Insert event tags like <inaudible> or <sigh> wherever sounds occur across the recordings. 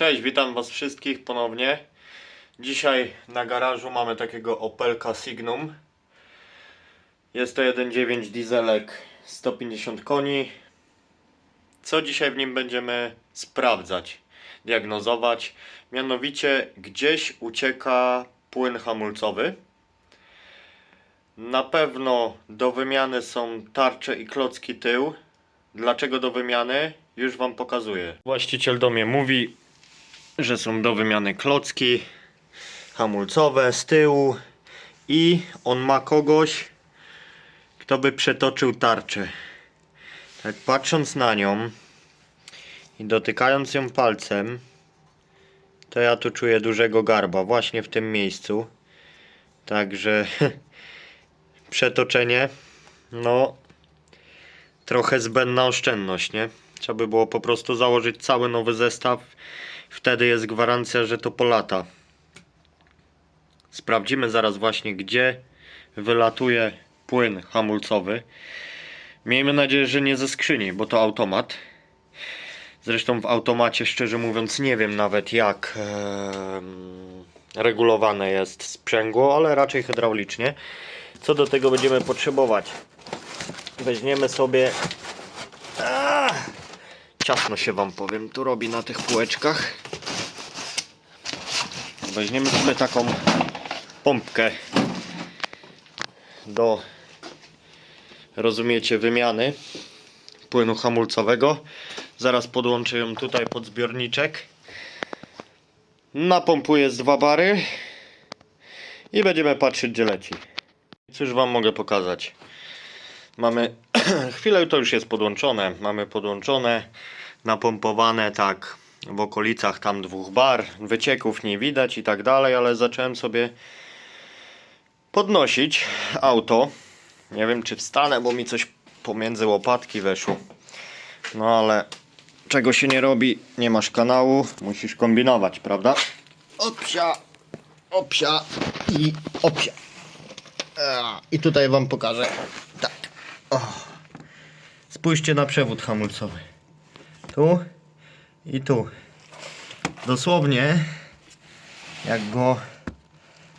Cześć, witam Was wszystkich ponownie. Dzisiaj na garażu mamy takiego Opelka Signum. Jest to 1.9 dieselek 150 koni. Co dzisiaj w nim będziemy sprawdzać, diagnozować? Mianowicie gdzieś ucieka płyn hamulcowy. Na pewno do wymiany są tarcze i klocki tył. Dlaczego do wymiany? Już Wam pokazuję. Właściciel do mnie mówi, że są do wymiany klocki hamulcowe z tyłu i on ma kogoś, kto by przetoczył tarczę. Tak patrząc na nią i dotykając ją palcem, to ja tu czuję dużego garba właśnie w tym miejscu. Także <laughs> przetoczenie, no trochę zbędna oszczędność, nie? Trzeba by było po prostu założyć cały nowy zestaw. Wtedy jest gwarancja, że to po lata. Sprawdzimy zaraz właśnie, gdzie wylatuje płyn hamulcowy. Miejmy nadzieję, że nie ze skrzyni, bo to automat. Zresztą w automacie, szczerze mówiąc, nie wiem nawet jak em, regulowane jest sprzęgło, ale raczej hydraulicznie. Co do tego będziemy potrzebować? Weźmiemy sobie. Ciasno się wam powiem, tu robi na tych półeczkach. Weźmiemy sobie taką pompkę do rozumiecie wymiany płynu hamulcowego. Zaraz podłączę ją tutaj pod zbiorniczek. Napompuję z dwa bary i będziemy patrzeć gdzie leci. Cóż wam mogę pokazać. Mamy <clears throat> chwilę to już jest podłączone. Mamy podłączone, napompowane tak w okolicach tam dwóch bar. Wycieków nie widać i tak dalej, ale zacząłem sobie podnosić auto. Nie wiem czy wstanę, bo mi coś pomiędzy łopatki weszło. No ale czego się nie robi, nie masz kanału, musisz kombinować, prawda? Opsia, opsia i opsia. I tutaj wam pokażę. Tak. O. Spójrzcie na przewód hamulcowy. Tu i tu. Dosłownie jak go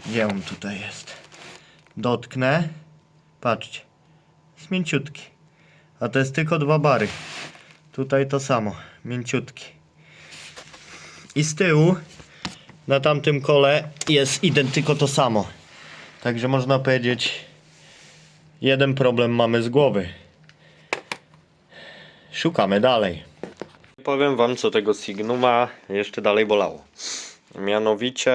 gdzie on tutaj jest? Dotknę. Patrzcie. Jest mięciutki. A to jest tylko dwa bary. Tutaj to samo. Mięciutki. I z tyłu na tamtym kole jest identyko to samo. Także można powiedzieć, jeden problem mamy z głowy. Szukamy dalej. Powiem wam, co tego Signuma jeszcze dalej bolało. Mianowicie,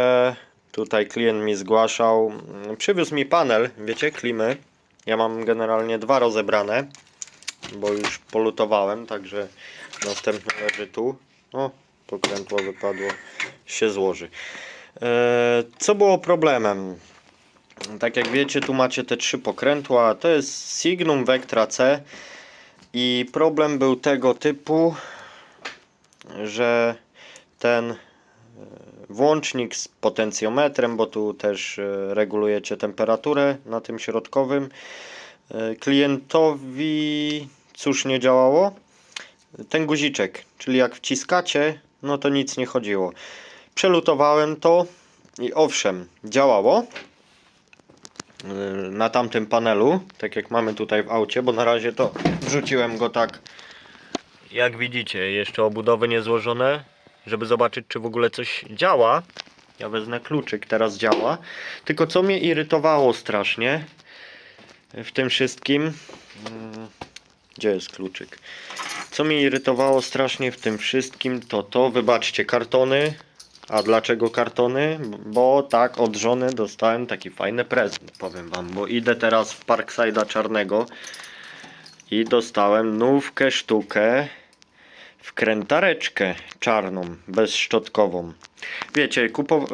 tutaj klient mi zgłaszał, mm, przywiózł mi panel, wiecie, klimy. Ja mam generalnie dwa rozebrane, bo już polutowałem, także następny leży tu. O, pokrętło wypadło, się złoży. Eee, co było problemem? Tak jak wiecie, tu macie te trzy pokrętła. To jest Signum Vectra C. I problem był tego typu, że ten e, włącznik z potencjometrem, bo tu też e, regulujecie temperaturę na tym środkowym, e, klientowi cóż nie działało? Ten guziczek, czyli jak wciskacie, no to nic nie chodziło. Przelutowałem to i owszem, działało na tamtym panelu, tak jak mamy tutaj w aucie, bo na razie to wrzuciłem go tak jak widzicie, jeszcze obudowy nie złożone, żeby zobaczyć czy w ogóle coś działa. Ja wezmę kluczyk, teraz działa. Tylko co mnie irytowało strasznie w tym wszystkim, mm, gdzie jest kluczyk? Co mnie irytowało strasznie w tym wszystkim, to to, wybaczcie, kartony. A dlaczego kartony? Bo tak od żony dostałem taki fajny prezent, powiem wam, bo idę teraz w Parkside'a czarnego i dostałem nówkę sztukę wkrętareczkę czarną, bezszczotkową. Wiecie, kupo...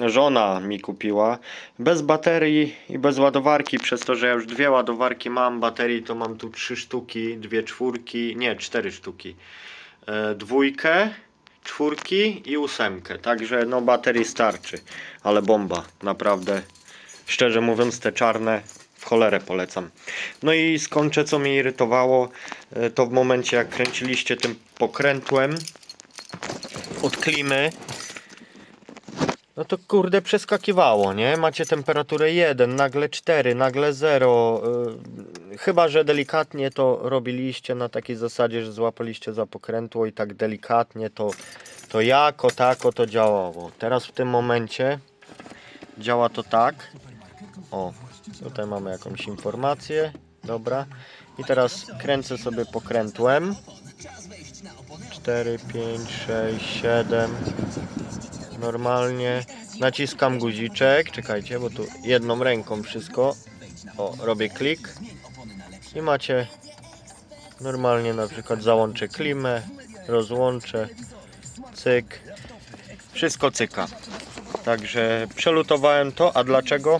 yy, żona mi kupiła bez baterii i bez ładowarki, przez to, że ja już dwie ładowarki mam, baterii to mam tu trzy sztuki, dwie czwórki, nie, cztery sztuki. Yy, dwójkę, czwórki i ósemkę, także no baterii starczy, ale bomba, naprawdę. Szczerze mówiąc, te czarne cholerę polecam. No i skończę, co mnie irytowało, e, to w momencie jak kręciliście tym pokrętłem, od klimy, no to kurde przeskakiwało, nie? Macie temperaturę 1, nagle 4, nagle 0. Yy, chyba, że delikatnie to robiliście na takiej zasadzie, że złapaliście za pokrętło i tak delikatnie to, to jako tako to działało. Teraz w tym momencie działa to tak. O, tutaj mamy jakąś informację. Dobra. I teraz kręcę sobie pokrętłem. 4, 5, 6, 7. Normalnie. Naciskam guziczek. Czekajcie, bo tu jedną ręką wszystko. O, robię klik. I macie normalnie na przykład załączę klimę, rozłączę, cyk. Wszystko cyka. Także przelutowałem to, a dlaczego?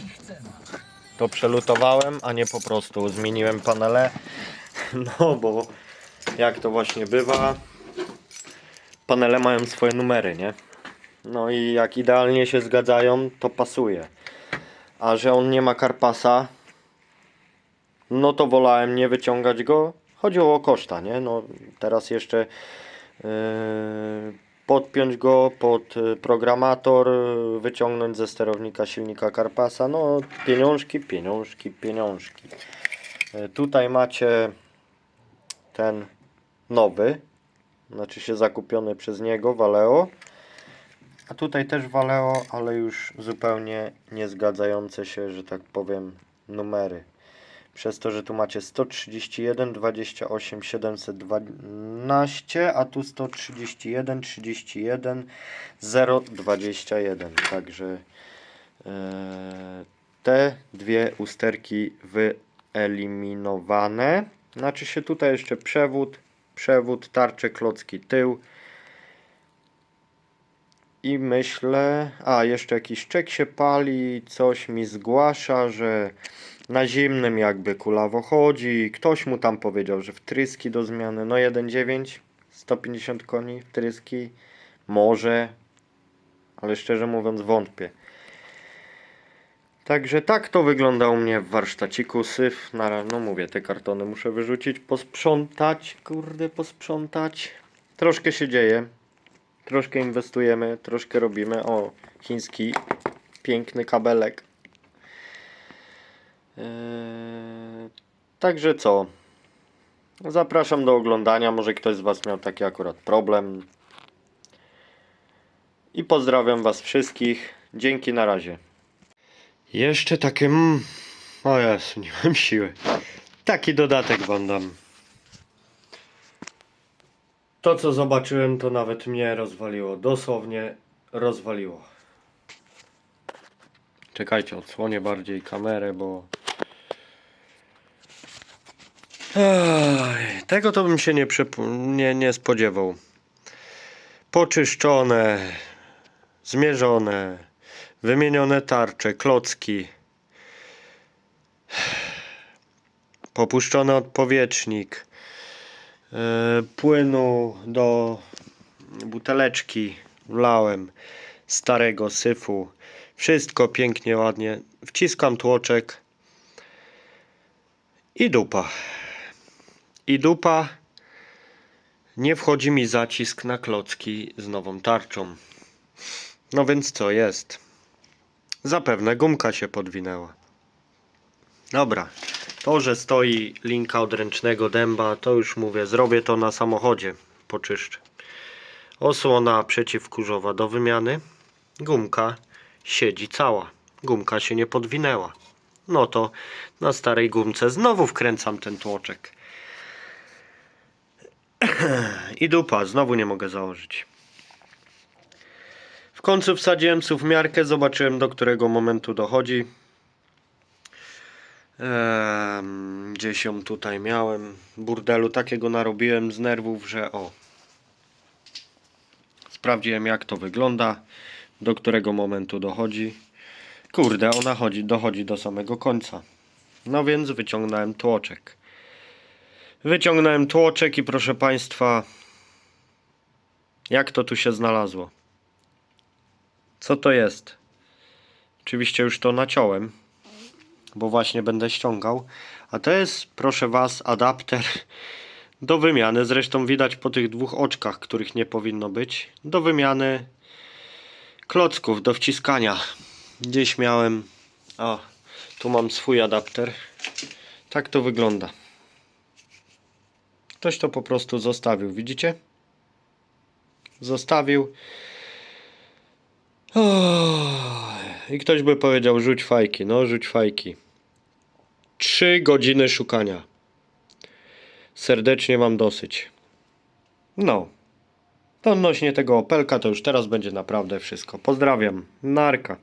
To przelutowałem, a nie po prostu zmieniłem panele. No bo jak to właśnie bywa, panele mają swoje numery, nie? No i jak idealnie się zgadzają, to pasuje. A że on nie ma karpasa, no to wolałem nie wyciągać go. Chodziło o koszta, nie? No teraz jeszcze yy, podpiąć go pod y, programator, y, wyciągnąć ze sterownika silnika karpasa. No pieniążki, pieniążki, pieniążki. Yy, tutaj macie ten nowy, znaczy się zakupiony przez niego, Valeo. A tutaj też Valeo, ale już zupełnie nie zgadzające się, że tak powiem, numery. Przez to, że tu macie 131, 28, 712, a tu 131, 31, 021. Także e, te dwie usterki wyeliminowane. Znaczy się tutaj jeszcze przewód, przewód, tarcze, klocki, tył. I myślę, a jeszcze jakiś czek się pali, coś mi zgłasza, że na zimnym jakby kulawo chodzi. Ktoś mu tam powiedział, że wtryski do zmiany, no 1.9, 150 koni, wtryski, może, ale szczerze mówiąc wątpię. Także tak to wygląda u mnie w warsztaciku, syf, na, no mówię, te kartony muszę wyrzucić, posprzątać, kurde, posprzątać. Troszkę się dzieje, troszkę inwestujemy, troszkę robimy. O, chiński, piękny kabelek. Eee, także co? Zapraszam do oglądania. Może ktoś z Was miał taki akurat problem. I pozdrawiam Was wszystkich. Dzięki na razie. Jeszcze takie. Mm, o Jezu, nie mam siły. Taki dodatek Wam dam. To co zobaczyłem, to nawet mnie rozwaliło. Dosłownie rozwaliło. Czekajcie, odsłonię bardziej kamerę, bo. Tego to bym się nie, nie, nie spodziewał. Poczyszczone, zmierzone, wymienione tarcze, klocki. Popuszczony odpowietrznik. e, Płynu do buteleczki wlałem starego syfu. Wszystko pięknie, ładnie. Wciskam tłoczek i dupa. I dupa. Nie wchodzi mi zacisk na klocki z nową tarczą. No więc co jest? Zapewne gumka się podwinęła. Dobra. To, że stoi linka odręcznego dęba, to już mówię, zrobię to na samochodzie. Poczyszczę. Osłona przeciwkurzowa do wymiany. Gumka siedzi cała. Gumka się nie podwinęła. No to na starej gumce znowu wkręcam ten tłoczek. I dupa, znowu nie mogę założyć. W końcu wsadziłem miarkę, zobaczyłem do którego momentu dochodzi. Ehm, gdzieś ją tutaj miałem. Burdelu takiego narobiłem z nerwów, że o. Sprawdziłem jak to wygląda, do którego momentu dochodzi. Kurde, ona chodzi, dochodzi do samego końca. No więc wyciągnąłem tłoczek. Wyciągnąłem tłoczek i proszę Państwa, jak to tu się znalazło? Co to jest? Oczywiście już to naciąłem, bo właśnie będę ściągał. A to jest, proszę Was, adapter Do wymiany, zresztą widać po tych dwóch oczkach, których nie powinno być. Do wymiany klocków, do wciskania. Gdzieś miałem. O, tu mam swój adapter. Tak to wygląda. Ktoś to po prostu zostawił, widzicie? Zostawił. I ktoś by powiedział: rzuć fajki. No, rzuć fajki. Trzy godziny szukania. Serdecznie mam dosyć. No. To odnośnie tego Opelka to już teraz będzie naprawdę wszystko. Pozdrawiam. Narka.